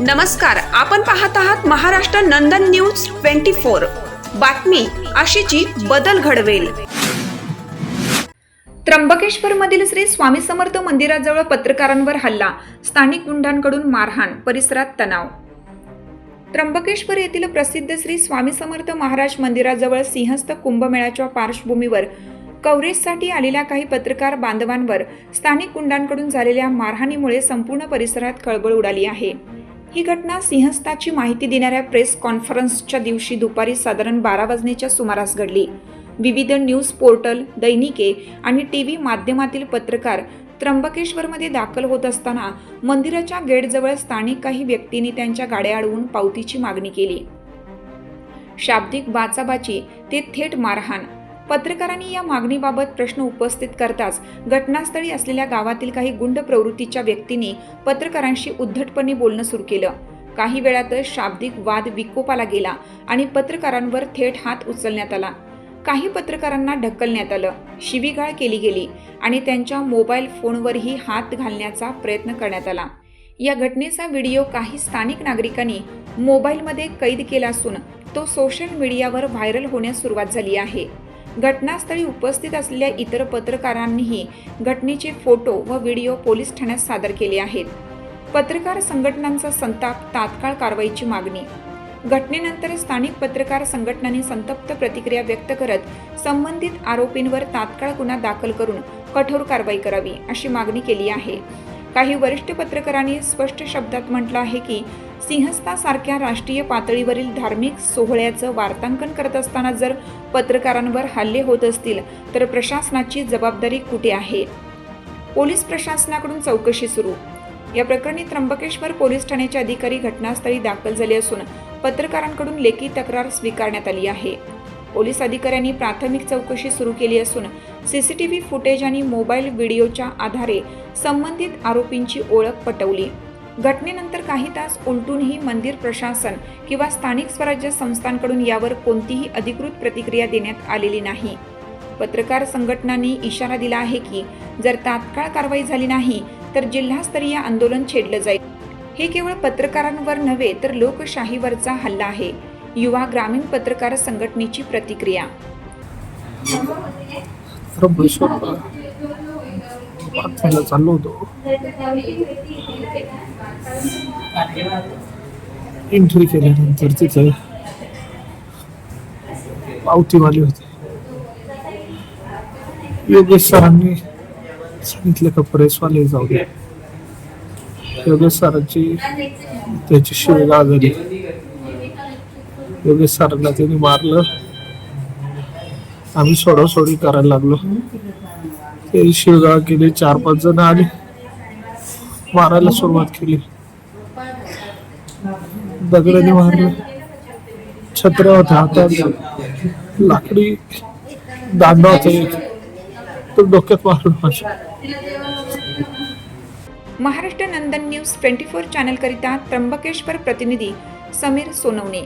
नमस्कार आपण पाहत आहात Maharashtra Nandan news twenty four. बातमी अशीची बदल घडवेल. त्र्यंबकेश्वरमधील श्री स्वामी समर्थ मंदिराजवळ पत्रकारांवर हल्ला स्थानिक गुंडांकडून मारहाण परिसरात तणाव. त्र्यंबकेश्वर येथील प्रसिद्ध श्री स्वामी समर्थ महाराज मंदिराजवळ सिंहस्थ कुंभमेळ्याच्या पार्श्वभूमीवर कव्हरेजसाठी आलेल्या काही पत्रकार बांधवांवर स्थानिक गुंडांकडून झालेल्या मारहाणीमुळे संपूर्ण परिसरात खळबळ उडाली आहे. ही घटना सिंहस्थाची माहिती देणाऱ्या प्रेस कॉन्फरन्सच्या दिवशी दुपारी साधारण बारा वाजण्याच्या सुमारास घडली. विविध न्यूज पोर्टल दैनिके आणि टी व्ही माध्यमातील पत्रकार त्र्यंबकेश्वरमध्ये दाखल होत असताना मंदिराच्या गेटजवळ स्थानिक काही व्यक्तींनी त्यांच्या गाड्या अडवून पावतीची मागणी केली. शाब्दिक बाचाबाची ते थेट मारहाण पत्रकारांनी या मागणीबाबत प्रश्न उपस्थित करताच घटनास्थळी असलेल्या गावातील काही गुंड प्रवृत्तीच्या व्यक्तींनी पत्रकारांशी उद्धटपणे बोलणं सुरू केलं. काही वेळातच शाब्दिक वाद विकोपाला गेला आणि पत्रकारांवर थेट हात उचलण्यात आला. काही पत्रकारांना ढकलण्यात आलं. शिवीगाळ केली गेली आणि त्यांच्या मोबाईल फोनवरही हात घालण्याचा प्रयत्न करण्यात आला. या घटनेचा व्हिडिओ काही स्थानिक नागरिकांनी मोबाईलमध्ये कैद केला असून तो सोशल मीडियावर व्हायरल होण्यास सुरुवात झाली आहे. घटनास्थळी उपस्थित असलेल्या इतर पत्रकारांनीही घटनेचे फोटो व व्हिडिओ पोलीस ठाण्यात सादर केले आहेत. पत्रकार संघटनांचा संताप तात्काळ कारवाईची मागणी. घटनेनंतर स्थानिक पत्रकार संघटनांनी संतप्त प्रतिक्रिया व्यक्त करत संबंधित आरोपींवर तात्काळ गुन्हा दाखल करून कठोर कारवाई करावी अशी मागणी केली आहे. काही वरिष्ठ पत्रकारांनी स्पष्ट शब्दात म्हटलं आहे की सिंहस्थासारख्या राष्ट्रीय पातळीवरील धार्मिक सोहळ्याचं वार्तांकन करत असताना जर पत्रकारांवर हल्ले होत असतील तर प्रशासनाची जबाबदारी कुठे आहे? पोलीस प्रशासनाकडून चौकशी सुरू. या प्रकरणी त्र्यंबकेश्वर पोलीस ठाण्याचे अधिकारी घटनास्थळी दाखल झाले असून पत्रकारांकडून लेखी तक्रार स्वीकारण्यात आली आहे. पोलीस अधिकाऱ्यांनी प्राथमिक चौकशी सुरू केली असून सीसीटीव्ही फुटेज आणि मोबाईल व्हिडिओच्या आधारे संबंधित आरोपींची ओळख पटवली. घटनेनंतर काही तास उलटूनही मंदिर प्रशासन किंवा स्थानिक स्वराज्य संस्थांकडून यावर कोणतीही अधिकृत प्रतिक्रिया देण्यात आलेली नाही. पत्रकार संघटनांनी इशारा दिला आहे की जर तात्काळ कारवाई झाली नाही तर जिल्हास्तरीय आंदोलन छेडलं जाईल. हे केवळ पत्रकारांवर नव्हे तर लोकशाहीवरचा हल्ला आहे. युवा ग्रामीण पत्रकार संघटनेची प्रतिक्रिया. त्र्यंबकेश्वरला बातमीला चाललो होतो. एंट्री केल्यानंतर तिथं पावतीवाले होते. योगेश सरांनी सांगितलं का प्रेसवाले जाऊ दे. योगेश सरांची त्याची शिवेगाळ झाली योगेश सरांना त्यांनी मारलं. आम्ही सोडासोडी करायला लागलो. ते शिवगाळ केले चार पाच जण आले. मारायला सुरुवात केली. दगडाने मारलं. छत्र होत्या हातात. लाकडी दांडा होता तो डोक्यात मारलं माझ्या. Maharashtra Nandan news twenty four चॅनलकरिता Trimbakeshwar प्रतिनिधी समीर सोनवणे.